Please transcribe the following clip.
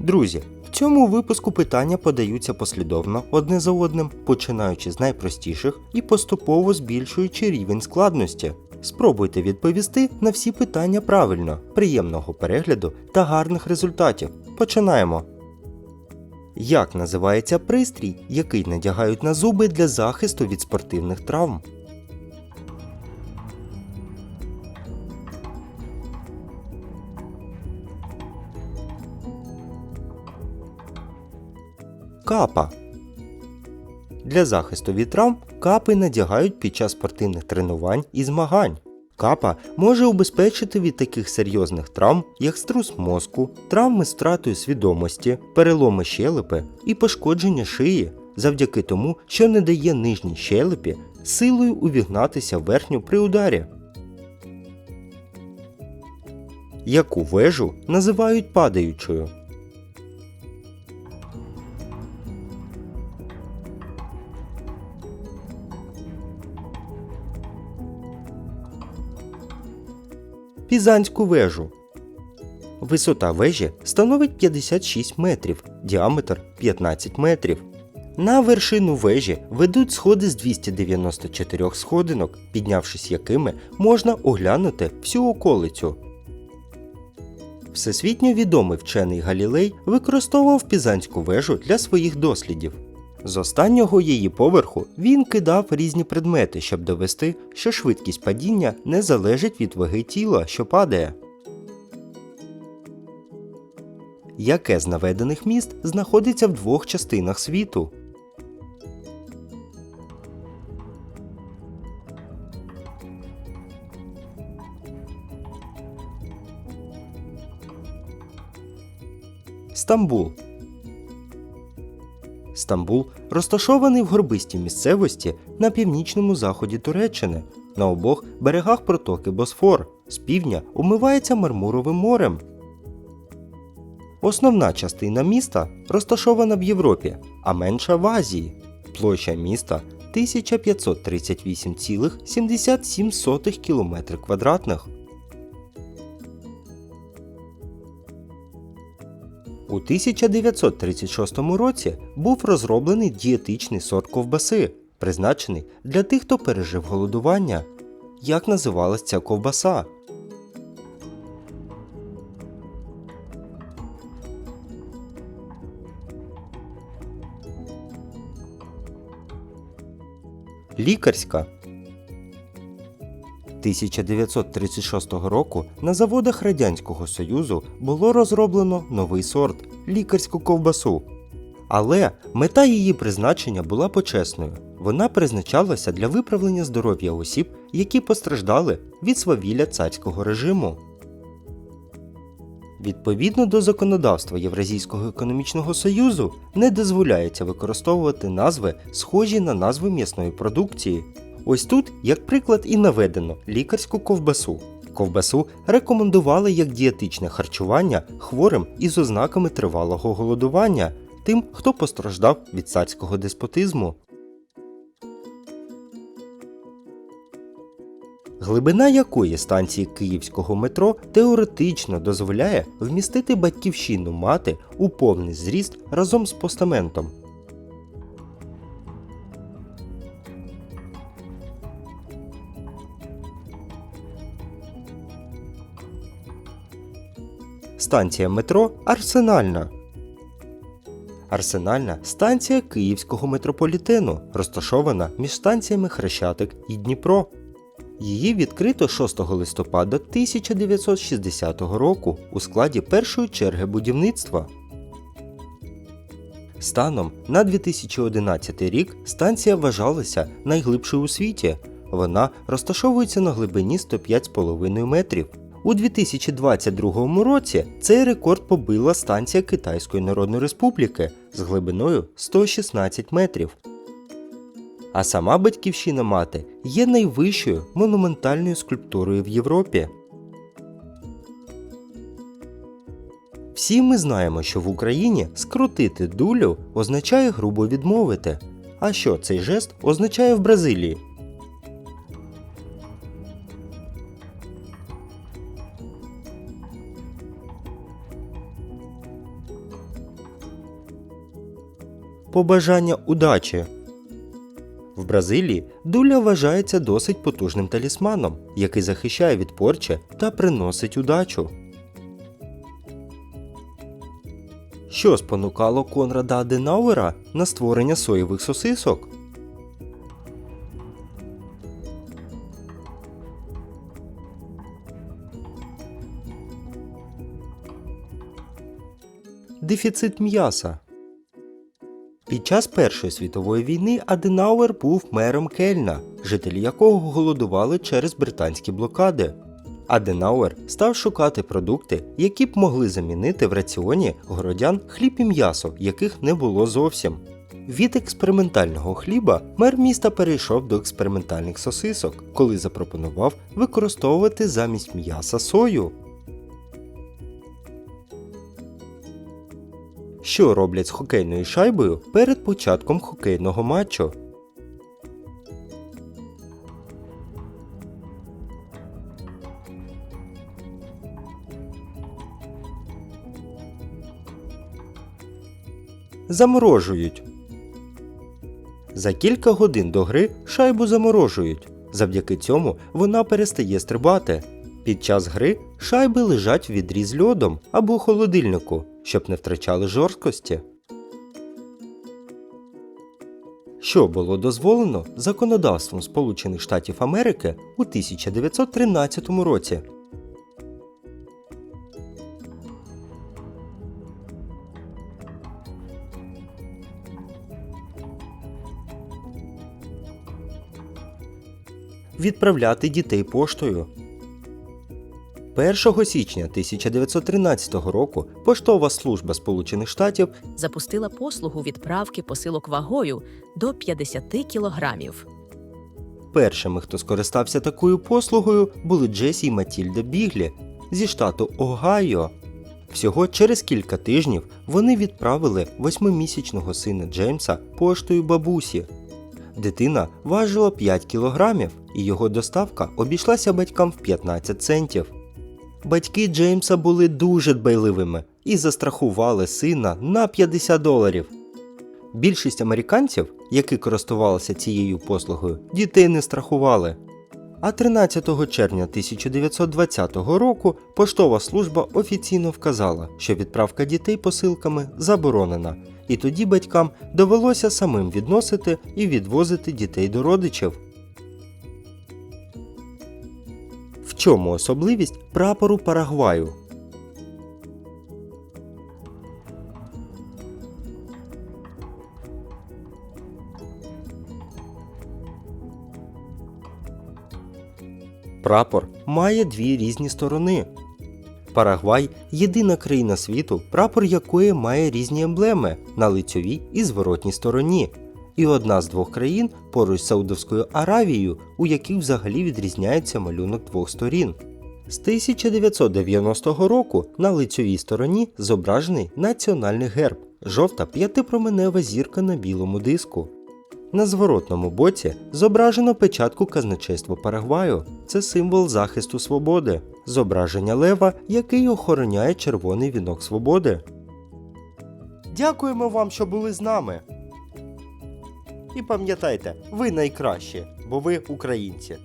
Друзі, в цьому випуску питання подаються послідовно одне за одним, починаючи з найпростіших і поступово збільшуючи рівень складності. Спробуйте відповісти на всі питання правильно, приємного перегляду та гарних результатів. Починаємо. Як називається пристрій, який надягають на зуби для захисту від спортивних травм? Капа. Для захисту від травм капи надягають під час спортивних тренувань і змагань. Капа може убезпечити від таких серйозних травм, як струс мозку, травми з втратою свідомості, переломи щелепи і пошкодження шиї, завдяки тому, що не дає нижній щелепі силою увігнатися в верхню при ударі. Яку вежу називають падаючою? Пізанську вежу. Висота вежі становить 56 метрів, діаметр 15 метрів. На вершину вежі ведуть сходи з 294 сходинок, піднявшись якими можна оглянути всю околицю. Всесвітньо відомий вчений Галілей використовував Пізанську вежу для своїх дослідів. З останнього її поверху він кидав різні предмети, щоб довести, що швидкість падіння не залежить від ваги тіла, що падає. Яке з наведених міст знаходиться в двох частинах світу? Стамбул Стамбул розташований в горбистій місцевості на північному заході Туреччини. На обох берегах протоки Босфор з півдня умивається Мармуровим морем. Основна частина міста розташована в Європі, а менша в Азії. Площа міста 1538,77 км квадратних. У 1936 році був розроблений дієтичний сорт ковбаси, призначений для тих, хто пережив голодування. Як називалась ця ковбаса? Лікарська 1936 року на заводах Радянського Союзу було розроблено новий сорт лікарську ковбасу. Але мета її призначення була почесною. Вона призначалася для виправлення здоров'я осіб, які постраждали від свавілля царського режиму. Відповідно до законодавства Євразійського економічного союзу не дозволяється використовувати назви, схожі на назви м'ясної продукції. Ось тут, як приклад, і наведено лікарську ковбасу. Ковбасу рекомендували як дієтичне харчування хворим із ознаками тривалого голодування, тим, хто постраждав від царського деспотизму. Глибина якої станції київського метро теоретично дозволяє вмістити батьківщину мати у повний зріст разом з постаментом. Станція метро Арсенальна. Арсенальна станція Київського метрополітену, розташована між станціями Хрещатик і Дніпро. Її відкрито 6 листопада 1960 року у складі першої черги будівництва. Станом на 2011 рік станція вважалася найглибшою у світі. Вона розташовується на глибині 105,5 метрів. У 2022 році цей рекорд побила станція Китайської Народної Республіки з глибиною 116 метрів. А сама батьківщина мати є найвищою монументальною скульптурою в Європі. Всі ми знаємо, що в Україні скрутити дулю означає грубо відмовити. А що цей жест означає в Бразилії? Побажання удачі. В Бразилії дуля вважається досить потужним талісманом, який захищає від порчі та приносить удачу. Що спонукало Конрада Аденауера на створення соєвих сосисок? Дефіцит м'яса. Під час Першої світової війни Аденауер був мером Кельна, жителі якого голодували через британські блокади. Аденауер став шукати продукти, які б могли замінити в раціоні городян хліб і м'ясо, яких не було зовсім. Від експериментального хліба мер міста перейшов до експериментальних сосисок, коли запропонував використовувати замість м'яса сою. Що роблять з хокейною шайбою перед початком хокейного матчу? Заморожують. За кілька годин до гри шайбу заморожують. Завдяки цьому вона перестає стрибати. Під час гри шайби лежать в відрі з льодом або холодильнику, щоб не втрачали жорсткості. Що було дозволено законодавством Сполучених Штатів Америки у 1913 році? Відправляти дітей поштою. 1 січня 1913 року Поштова служба Сполучених Штатів запустила послугу відправки посилок вагою до 50 кілограмів. Першими, хто скористався такою послугою, були Джесі і Матільда Біглі зі штату Огайо. Всього через кілька тижнів вони відправили восьмимісячного сина Джеймса поштою бабусі. Дитина важила 5 кілограмів, і його доставка обійшлася батькам в 15 центів. Батьки Джеймса були дуже дбайливими і застрахували сина на 50 доларів. Більшість американців, які користувалися цією послугою, дітей не страхували. А 13 червня 1920 року поштова служба офіційно вказала, що відправка дітей посилками заборонена, і тоді батькам довелося самим відносити і відвозити дітей до родичів. Чому особливість прапору Парагваю? Прапор має дві різні сторони. Парагвай єдина країна світу, прапор якої має різні емблеми на лицьовій і зворотній стороні. І одна з двох країн поруч з Саудовською Аравією, у яких взагалі відрізняється малюнок двох сторін. З 1990 року на лицьовій стороні зображений національний герб жовта п'ятипроменева зірка на білому диску. На зворотному боці зображено печатку казначейства Парагваю. Це символ захисту свободи, зображення лева, який охороняє червоний вінок свободи. Дякуємо вам, що були з нами. І пам'ятайте, ви найкращі, бо ви українці.